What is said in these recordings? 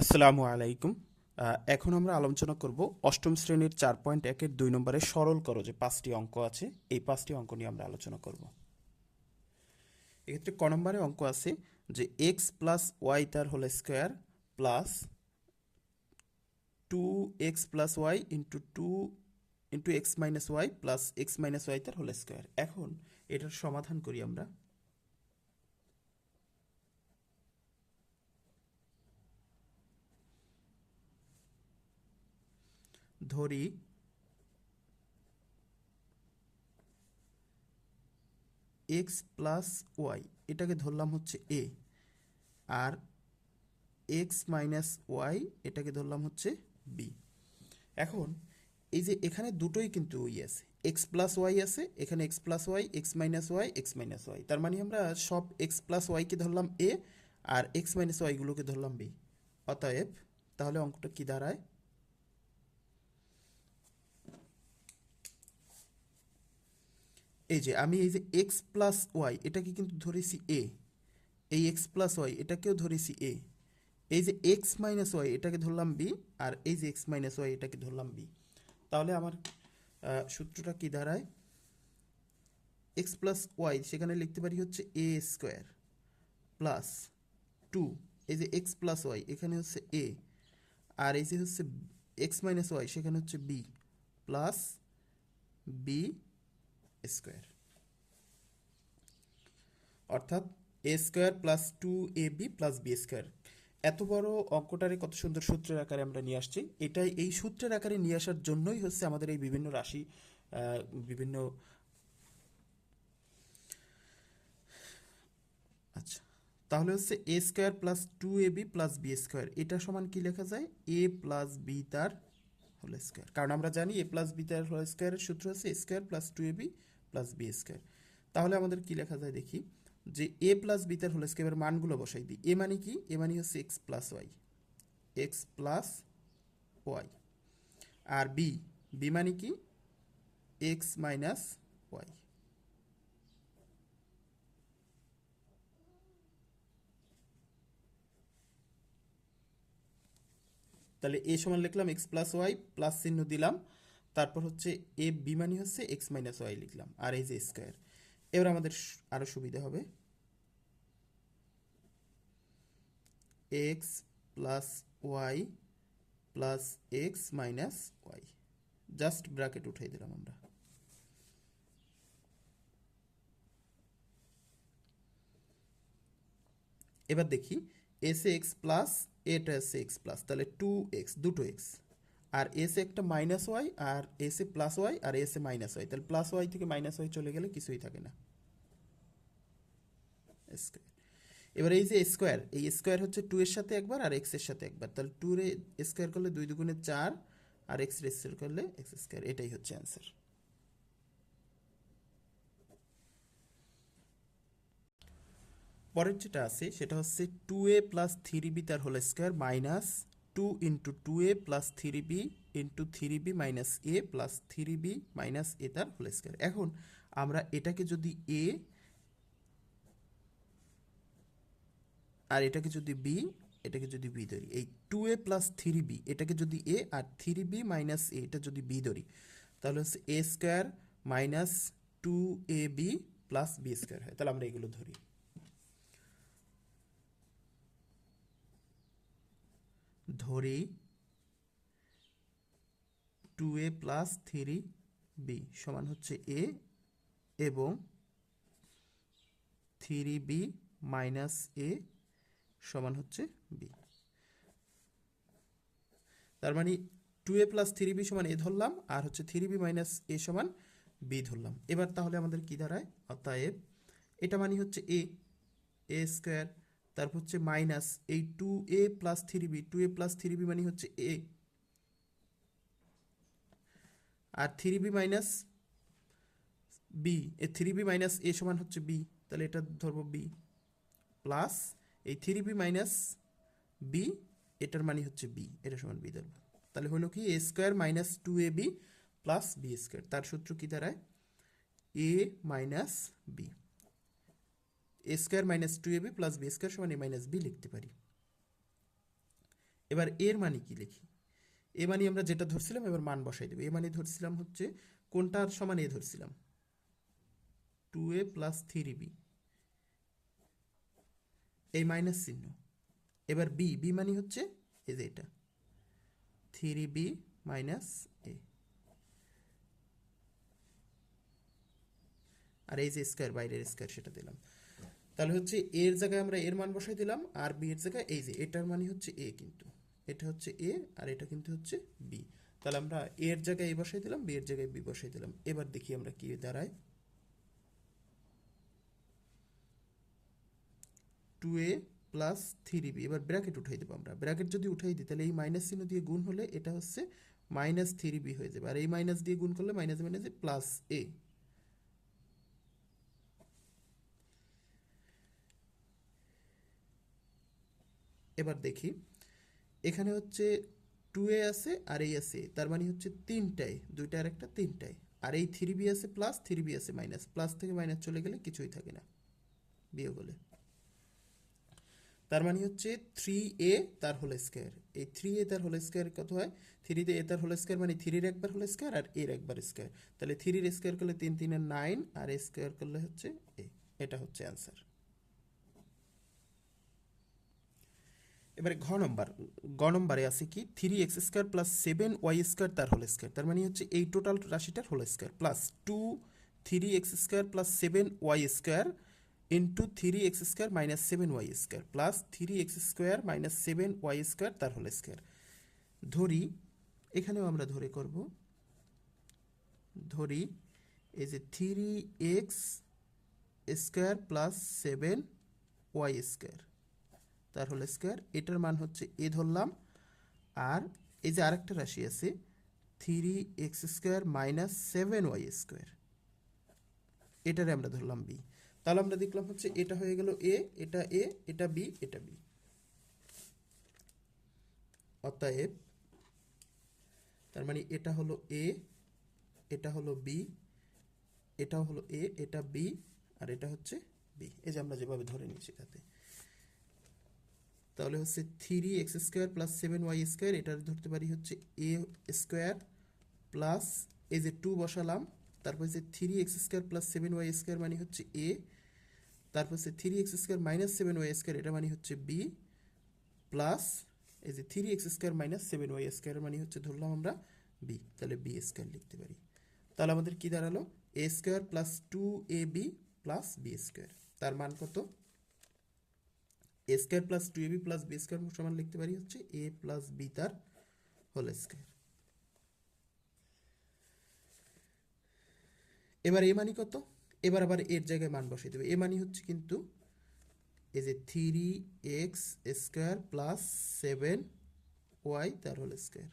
আসসালামু আলাইকুম। এখন আমরা আলোচনা করব অষ্টম শ্রেণির চার পয়েন্ট একের দুই নম্বরে সরল করো যে পাঁচটি অঙ্ক আছে, এই পাঁচটি অঙ্ক নিয়ে আমরা আলোচনা করব। এক্ষেত্রে ক নম্বরে অঙ্ক আছে যে এক্স প্লাস ওয়াই তার whole square plus two X plus Y into two into X minus Y plus X minus Y তার হোল স্কোয়ার এখন এটার সমাধান করি আমরা। ধরি। এক্স প্লাস ওয়াই এটাকে ধরলাম হচ্ছে এ আর এক্স মাইনাস ওয়াই এটাকে ধরলাম হচ্ছে বি এখন এই যে এখানে দুটোই কিন্তু ওই আছে। এক্স প্লাস ওয়াই আছে, এখানে X plus Y X minus Y X minus Y তার মানে আমরা সব এক্স প্লাস ওয়াইকে ধরলাম এ আর এক্স মাইনাস ওয়াইগুলোকে ধরলাম বি অতএব তাহলে অঙ্কটা কি দাঁড়ায়? এই যে আমি এই যে এক্স প্লাস ওয়াই এটাকে কিন্তু ধরেছি এ এই এক্স প্লাস ওয়াই এটাকেও ধরেছি এ এই যে এক্স মাইনাস ওয়াই এটাকে ধরলাম বি আর এই যে এক্স মাইনাস ওয়াই এটাকে ধরলাম বি তাহলে আমার সূত্রটা কি দাঁড়ায়? এক্স প্লাস ওয়াই সেখানে লিখতে পারি হচ্ছে এ স্কোয়ার প্লাস টু এই যে এক্স প্লাস ওয়াই এখানে হচ্ছে এ আর এই যে হচ্ছে এক্স মাইনাস ওয়াই সেখানে হচ্ছে বি প্লাস বি স্কোয়ার। অর্থাৎ A square plus two A B plus B square. এত বড় অঙ্কটারে কত সুন্দর সূত্রের আকারে আমরা নিয়ে আসছি। এটাই এই সূত্রের আকারে নিয়ে আসার জন্যই হচ্ছে আমাদের এই বিভিন্ন রাশি বিভিন্ন আচ্ছা তাহলে হচ্ছে A square plus two A B plus B square. এটা সমান কি লেখা যায়? এ প্লাস বি তার হোল স্কোয়ার কারণ আমরা জানি এ প্লাস বি তার হোল স্কোয়ারের সূত্র হচ্ছে square plus two A B plus B square তাহলে আমাদের কি লেখা যায় দেখি? যে এ প্লাস বি তার হোল স্কোয়ারের মানগুলো বসাই দিই। এ মানে কি? এ মানে হচ্ছে X plus Y X plus Y আর বি বি মানে কি? এক্স মাইনাস ওয়াই তাহলে এ সমান লিখলাম এক্স প্লাস ওয়াই প্লাস চিহ্ন দিলাম। তারপর হচ্ছে এ বি মানে হচ্ছে এক্স মাইনাস ওয়াই লিখলাম, আর এই যে স্কোয়ার। এবার আমাদের সু- আরও সুবিধা হবে। X plus Y plus X minus Y. Just bracket উঠাই দিলাম আমরা। এবার দেখি, এস এক্স প্লাস, এটা এসে এক্স প্লাস, তাহলে টু এক্স, দুটো এক্স। আর এসে একটা মাইনাস ওয়াই আর এসে প্লাস ওয়াই আর এসে মাইনাস ওয়াই তাহলে প্লাস ওয়াই থেকে মাইনাস ওয়াই চলে গেলে কিছুই থাকে না। এবার এই যে স্কোয়ার এই স্কোয়ার হচ্ছে টু এর সাথে একবার আর এক্সের সাথে একবার। তাহলে টু রে স্কোয়ার করলে দুই দুগুণে চার, আর এক্স রে স্কোয়ার করলে এক্স স্কোয়ার এটাই হচ্ছে অ্যান্সার পরের যেটা আছে, সেটা হচ্ছে two A plus three B তার whole square minus two into two A plus three B into three B minus A plus three B minus A তার হোল স্কোয়ার এখন আমরা এটাকে যদি এ আর এটাকে যদি বি এটাকে যদি বি ধরি, এই two A plus three B এটাকে যদি এ আর থ্রি বি মাইনাস এ এটা যদি বি ধরি, তাহলে হচ্ছে A square minus two A B plus B square হয়। তাহলে আমরা এগুলো ধরি। ধরি two A plus three B সমান হচ্ছে এ এবং থ্রি বি মাইনাস এ সমান হচ্ছে বি তার মানে two A plus three B সমান এ ধরলাম, আর হচ্ছে থ্রি বি মাইনাস এ সমান বি ধরলাম। এবার তাহলে আমাদের কি দাঁড়ায়? অতএব এটা মানে হচ্ছে এ এ স্কোয়ার তারপর হচ্ছে মাইনাস এই two A plus three B two A plus three B মানে হচ্ছে এ আর three B minus B A three B minus A সমান হচ্ছে বি তাহলে এটা ধরবো বি প্লাস এই থ্রি বি মাইনাস বি এটার মানে হচ্ছে বি এটা সমান বি ধরবো। তাহলে হলো কি A square minus two A B plus B square তার সূত্র কি দাঁড়ায়? A minus B A square minus two A B plus B square সমান এ মাইনাস বি লিখতে পারি। এবার এর মানে কি লিখি? এ মানে আমরা যেটা ধরছিলাম, এবার মান বসাই দেবো। এ মানে ধরছিলাম হচ্ছে কোনটার সমান এ ধরছিলাম? Two A plus three B. এই মাইনাস চিহ্ন। এবার বি বি মানে হচ্ছে এই যে এটা। Three B minus A. আর এই যে স্কোয়ার, বাইরের স্কোয়ার সেটা দিলাম। তাহলে হচ্ছে এর জায়গায় আমরা এর মান বসাই দিলাম, আর বি এর জায়গায় এই যে, এটার মানে হচ্ছে এ কিন্তু। এটা হচ্ছে এ, আর এটা কিন্তু হচ্ছে বি। তাহলে আমরা এর জায়গায় এ বসাই দিলাম, বি এর জায়গায় বি বসাই দিলাম। এবার দেখি আমরা কি দাঁড়ায়। Two A plus three B এবার ব্র্যাকেট উঠাই দেবো আমরা। ব্র্যাকেট যদি উঠাই দিই, তাহলে এই মাইনাস চিহ্ন দিয়ে গুণ হলে এটা হচ্ছে মাইনাস থ্রি বি হয়ে যাবে। আর এই মাইনাস দিয়ে গুণ করলে মাইনাস মাইনাসে প্লাস এ এবার দেখি। এখানে হচ্ছে টু এ আছে আর এই আছে। তার মানে হচ্ছে তিনটায় দুইটা আর একটা তিনটায় আর এই থ্রি বি আছে প্লাস থ্রি বি আছে মাইনাস প্লাস থেকে মাইনাস চলে গেলে কিছুই থাকে না। বিয়োগ হলে। তার মানে হচ্ছে থ্রি এ তার হোল স্কোয়ার এই থ্রি এ তার হোল স্কোয়ার কত হয়? থ্রিতে এ তার হোল স্কোয়ার মানে থ্রির একবার হোল স্কোয়ার আর এর একবার স্কোয়ার তাহলে থ্রির স্কোয়ার করলে তিন তিনের নাইন আর এ স্কোয়ার করলে হচ্ছে এ এটা হচ্ছে অ্যান্সার এবারে ঘ নম্বর গ নম্বরে আছে কি three X square plus seven Y square তার হোল স্কোয়ার তার মানে হচ্ছে এই total রাশিটার whole square plus two three X square plus seven Y square into three X square minus seven Y square plus three X square minus seven Y square তার whole square ধরি, এখানেও আমরা ধরে করব, ধরি এই যে three X square plus seven Y square তার হোল স্কোয়ার, এটার মান হচ্ছে এ ধরলাম। আর এই যে আরেকটা রাশি আছে three X square minus seven Y square, এটারে আমরা ধরলাম বি তাহলে আমরা দেখলাম হচ্ছে এটা হয়ে গেল এ এটা এ এটা বি এটা বি অতএব, তার মানে এটা হলো এ এটা হলো বি এটাও হলো এ এটা বি আর এটা হচ্ছে বি এই যে আমরা যেভাবে ধরে নিয়েছি তাতে। তাহলে হচ্ছে three X square plus seven Y square এটা ধরতে পারি হচ্ছে এ স্কোয়ার প্লাস এই যে টু বসালাম, তারপর হচ্ছে three X square plus seven Y square মানে হচ্ছে এ তারপর হচ্ছে three X square minus seven Y square এটা মানে হচ্ছে বি প্লাস এই যে three X square minus seven Y square মানে হচ্ছে ধরলাম আমরা বি তাহলে বি স্কোয়ার লিখতে পারি। তাহলে আমাদের কি দাঁড়াল? A square plus two A B plus B square তার মান কত? A square plus two A B plus B square সমান লিখতে পারি হচ্ছে এ প্লাস বি তার হোল স্কোয়ার এবার এ মানি কত? এবার আবার এর জায়গায় মান বসিয়ে দেবে। এ মানি হচ্ছে কিন্তু এই যে three X square plus seven Y তার হোল স্কোয়ার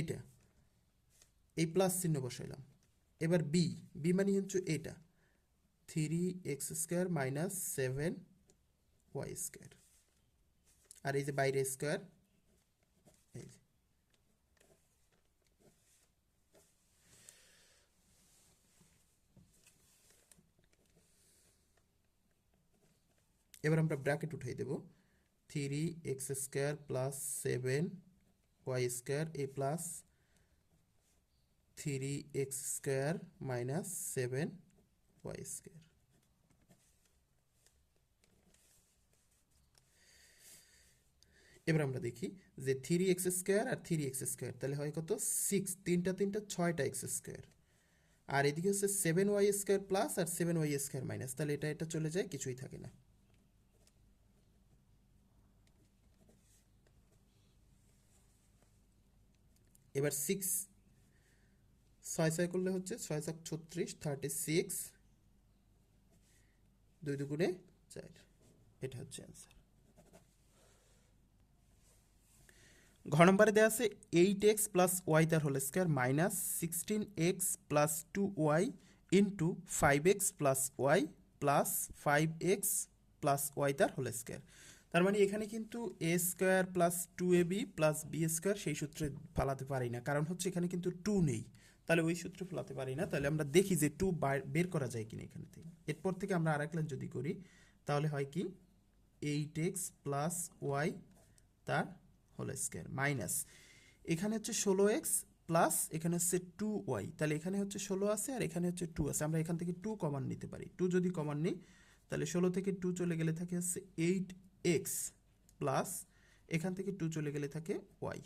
এটা। এই প্লাস চিহ্ন বসাইলাম। এবার বি বি মানে হচ্ছে এটা। Three X square minus seven Y square আর এই যে বাইরে স্কোয়ার এবার আমরা ব্র্যাকেট উঠাই দেব। Three X square plus seven Y square A plus three X square minus seven Y square এবার আমরা দেখি যে থ্রি এক্স স্কোয়ার আর থ্রি এক্স স্কোয়ার তাহলে হয় কত? সিক্স তিনটা তিনটা, ছয়টা এক্স স্কোয়ার আর এদিকে হচ্ছে সেভেন ওয়াই স্কোয়ার প্লাস আর সেভেন ওয়াই স্কোয়ার মাইনাস তাহলে এটা এটা চলে যায়, কিছুই থাকে না। এবার সিক্স ছয় ছয় করলে হচ্ছে ছয় ছয়, ছত্রিশ থার্টি সিক্স দুই, দুগুণে চার, এটা হচ্ছে অ্যান্সার ঘ নম্বরে দেওয়া আছে এইট এক্স প্লাস ওয়াই তার whole square minus sixteen X plus two Y into five X plus Y plus five X plus Y তার হোল স্কোয়ার। তার মানে এখানে কিন্তু A square plus two A B plus B square সেই সূত্রে ফালাতে পারি না। কারণ হচ্ছে এখানে কিন্তু টু নেই। তাহলে ওই সূত্রে ফেলাতে পারি না। তাহলে আমরা দেখি যে টু বের করা যায় কিনা এখান থেকে। এরপর থেকে আমরা আরেক লাইন যদি করি, তাহলে হয় কি? এইট এক্স প্লাস ওয়াই তার হোল স্কোয়ার মাইনাস এখানে হচ্ছে ষোলো এক্স প্লাস এখানে হচ্ছে টু ওয়াই তাহলে এখানে হচ্ছে ষোলো আছে আর এখানে হচ্ছে টু আছে। আমরা এখান থেকে টু কমান নিতে পারি। টু যদি কমান নিই, তাহলে ষোলো থেকে টু চলে গেলে থাকে হচ্ছে এইট এক্স প্লাস এখান থেকে টু চলে গেলে থাকে ওয়াই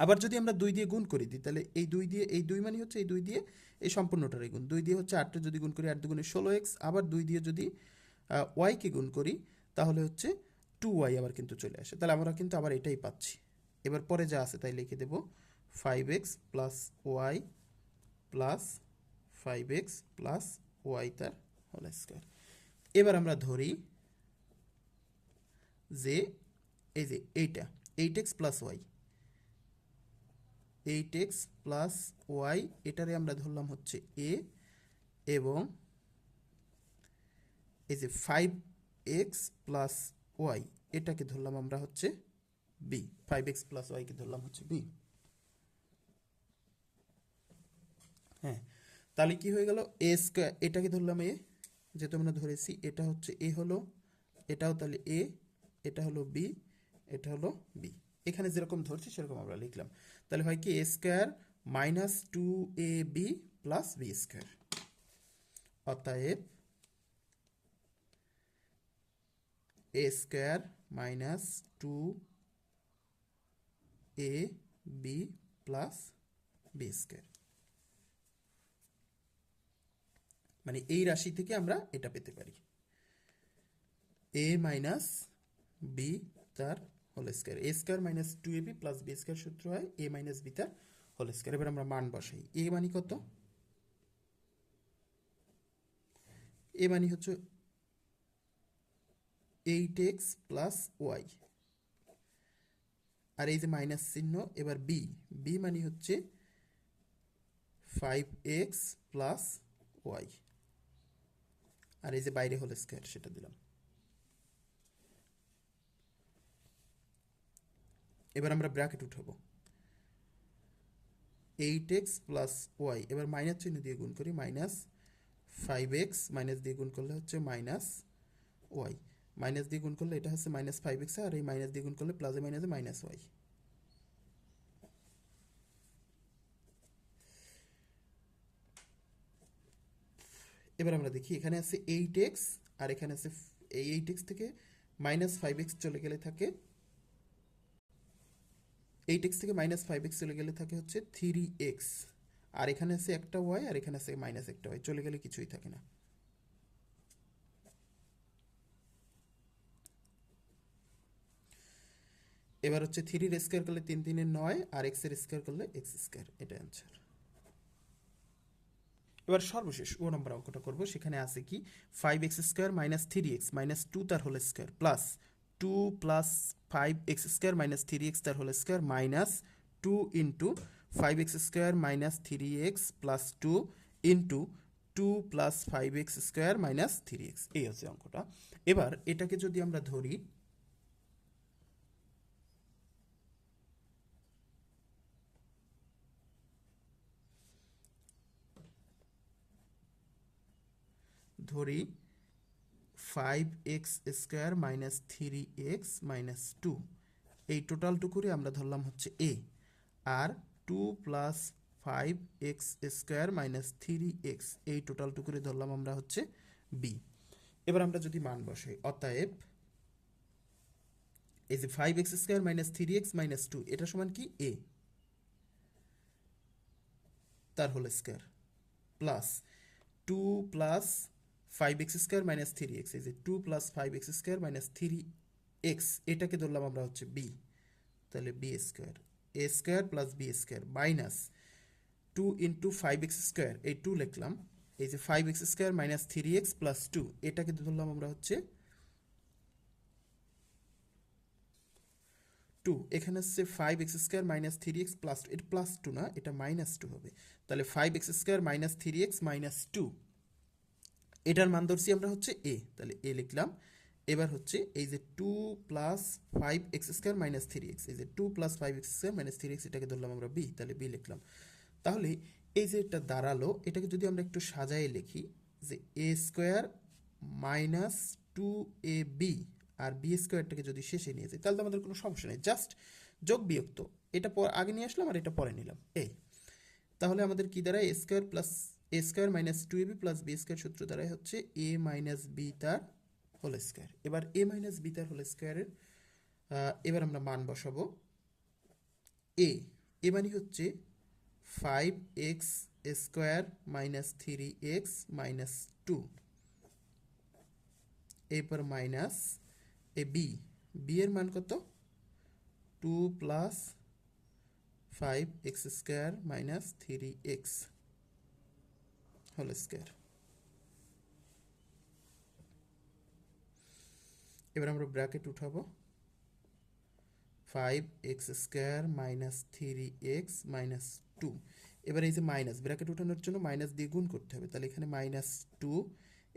আবার যদি আমরা দুই দিয়ে গুণ করে দিই, তাহলে এই দুই দিয়ে, এই দুই মানে হচ্ছে এই দুই দিয়ে এই সম্পূর্ণটারই গুণ। দুই দিয়ে হচ্ছে আটটা যদি গুণ করি আট দুগুণে ষোলো এক্স আবার দুই দিয়ে যদি ওয়াইকে গুণ করি, তাহলে হচ্ছে টু ওয়াই আবার কিন্তু চলে আসে। তাহলে আমরা কিন্তু আবার এটাই পাচ্ছি। এবার পরে যা আছে তাই লিখে দেব। Five X plus Y plus five X plus Y তার হোল স্কোয়ার এবার আমরা ধরি যে এই যে এইটা eight X plus Y eight X plus Y এটারে আমরা ধরলাম হচ্ছে এ এবং এই যে ফাইভ এক্স প্লাস ওয়াই, এটাকে ধরলাম আমরা হচ্ছে বি ফাইভ এক্স প্লাস ওয়াইকে ধরলাম হচ্ছে বি। হ্যাঁ তাহলে কি হয়ে গেল? এ স্কোয়ার এটাকে ধরলাম এ যেহেতু আমরা ধরেছি, এটা হচ্ছে এ হলো, এটাও তাহলে এ এটা হলো বি এটা হলো বি এখানে যেরকম ধরছি, সেরকম আমরা লিখলাম। তাহলে হয় কি A square minus two A B plus B square অতএব A square minus two A B plus B square. মানে এই রাশি থেকে আমরা এটা পেতে পারি। এ মাইনাস বি তার whole square. A square minus two A B plus B square সূত্র হয় এ মাইনাস বি তার হোল স্কোয়ার। এবার আমরা মান বসাই। এ মানি কত? এ মানি হচ্ছে এইট এক্স প্লাস ওয়াই আর এই যে মাইনাস চিহ্ন, এবার বি বি মানে হচ্ছে ফাইভ এক্স প্লাস ওয়াই আর এই যে বাইরে হোল স্কোয়ার সেটা দিলাম। এবার আমরা ব্র্যাকেট উঠাবো। এইট এক্স প্লাস ওয়াই এবার মাইনাস চিহ্ন দিয়ে গুণ করি। মাইনাস ফাইভ এক্স মাইনাস দিয়ে গুণ করলে হচ্ছে মাইনাস ওয়াই মাইনাস দিয়ে গুণ করলে এটা হচ্ছে মাইনাস ফাইভ এক্স আর এই মাইনাস দিয়ে গুণ করলে প্লাসে মাইনাসে মাইনাস ওয়াই এবার আমরা দেখি এখানে আছে এইট এক্স আর এখানে আছে এই এইট এক্স থেকে মাইনাস ফাইভ এক্স চলে গেলে থাকে এইট এক্স থেকে মাইনাস ফাইভ এক্স চলে গেলে থাকে হচ্ছে থ্রি এক্স আর এখানে আছে একটা ওয়াই আর এখানে আছে মাইনাস একটা ওয়াই চলে গেলে কিছুই থাকে না। এবার হচ্ছে থ্রির স্কোয়ার করলে তিন তিনের নয়, আর এক্সের স্কোয়ার করলে এক্স স্কোয়ার এটা অ্যান্সার এবার সর্বশেষ ও নম্বর অঙ্কটা করব, সেখানে আছে কি? Five X square minus three X minus two তার whole square plus two plus five X square minus three X তার whole square minus two into five X square minus three X plus two into two plus five X square minus three X এই হচ্ছে অঙ্কটা। এবার এটাকে যদি আমরা ধরি ধরি five X square minus three X minus two এই টোটালটুকুরে আমরা ধরলাম হচ্ছে এ আর two plus five X square minus three X এই টোটালটুকুরে ধরলাম আমরা হচ্ছে বি এবার আমরা যদি মান বসাই, অতএব এই যে five x square minus three x minus two এটা সমান কি? এ তার whole square plus two plus five x square minus three x এই যে two plus five x square minus three x এটাকে ধরলাম আমরা হচ্ছে বি তাহলে b square a square plus b square minus two into five x square এই two লিখলাম, এই যে five x square minus three x plus two এটাকে ধরলাম আমরা হচ্ছে টু এখানে হচ্ছে five x square minus three x plus two এটা প্লাস টু না, এটা মাইনাস টু হবে, তাহলে five x square minus three x minus two এটার মান ধরছি আমরা হচ্ছে এ তাহলে এ লিখলাম। এবার হচ্ছে এই যে two plus five x square minus three x এই যে two plus five x square minus three x এটাকে ধরলাম আমরা বি তাহলে বি লিখলাম। তাহলে এই যে এটা দাঁড়াল, এটাকে যদি আমরা একটু সাজায় লিখি, যে a square minus two a b R B স্কোয়ারটাকে যদি শেষে নিয়ে যাই, তাহলে তো আমাদের কোনো সমস্যা নেই জাস্ট যোগ বিয়োগ তো। এটা পর আগে নিয়ে আসলাম আর এটা পরে নিলাম। এই তাহলে আমাদের কি দাঁড়ায়? A square plus a square minus two a b plus b square সূত্র দ্বারাই হচ্ছে এ মাইনাস বি তার হোল স্কোয়ার এবার এ মাইনাস বি তার হোল স্কোয়ারের এবার আমরা মান বসাবো। এ এ মানে হচ্ছে five x square minus three x minus two এরপর মাইনাস এ বি বি এর মান কত? Two plus five x square minus three x whole square এবার আমরা ব্র্যাকেট উঠাবো। Five x square minus three x minus two. এবার এই যে মাইনাস, ব্র্যাকেট উঠানোর জন্য মাইনাস দিয়ে গুণ করতে হবে। তাহলে এখানে মাইনাস টু,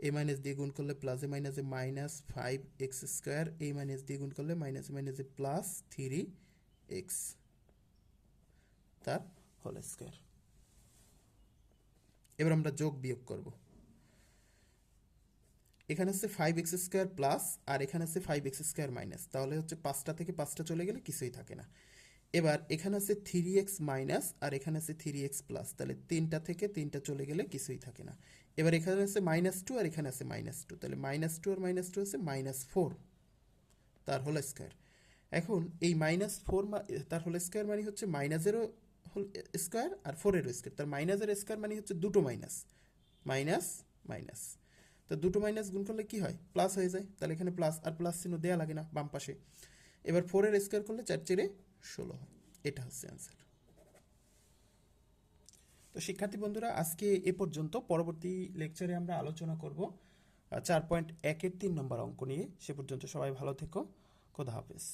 এ মাইনাস দিয়ে গুণ করলে প্লাসে মাইনাসে মাইনাস ফাইভ এক্স স্কোয়ার এই মাইনাস দিয়ে গুণ করলে মাইনাসে মাইনাসে প্লাস থ্রি এক্স। তার হোল স্কোয়ার। এবার আমরা যোগ বিয়োগ করব। এখানে হচ্ছে ফাইভ এক্স স্কোয়ার প্লাস আর এখানে হচ্ছে ফাইভ এক্স স্কোয়ার মাইনাস তাহলে হচ্ছে পাঁচটা থেকে পাঁচটা চলে গেলে কিছুই থাকে না। এবার এখানে আছে থ্রি এক্স মাইনাস আর এখানে আছে থ্রি এক্স প্লাস তাহলে তিনটা থেকে তিনটা চলে গেলে কিছুই থাকে না। এবার এখানে আছে মাইনাস টু আর এখানে আছে মাইনাস টু তাহলে মাইনাস টু আর মাইনাস টু আছে মাইনাস ফোর তার হোল স্কোয়ার এখন এই মাইনাস ফোর তার হোল স্কোয়ার মানে হচ্ছে মাইনাসেরও হোল স্কোয়ার আর ফোরেরও স্কোয়ার তার মাইনাস মাইনাসের স্কোয়ার মানে হচ্ছে দুটো মাইনাস মাইনাস মাইনাস তো দুটো মাইনাস গুণ করলে কি হয়? প্লাস হয়ে যায়। তাহলে এখানে প্লাস আর প্লাস চিহ্ন দেওয়া লাগে না, বাম পাশে। এবার ফোরের স্কোয়ার করলে চার চেরে ষোলো হয়। এটা হচ্ছে অ্যান্সার তো শিক্ষার্থী বন্ধুরা, আজকে এ পর্যন্ত। পরবর্তী লেকচারে আমরা আলোচনা করব চার পয়েন্ট একের তিন নম্বর অঙ্ক নিয়ে। সে পর্যন্ত সবাই ভালো থেকো। খোদা হাফেজ।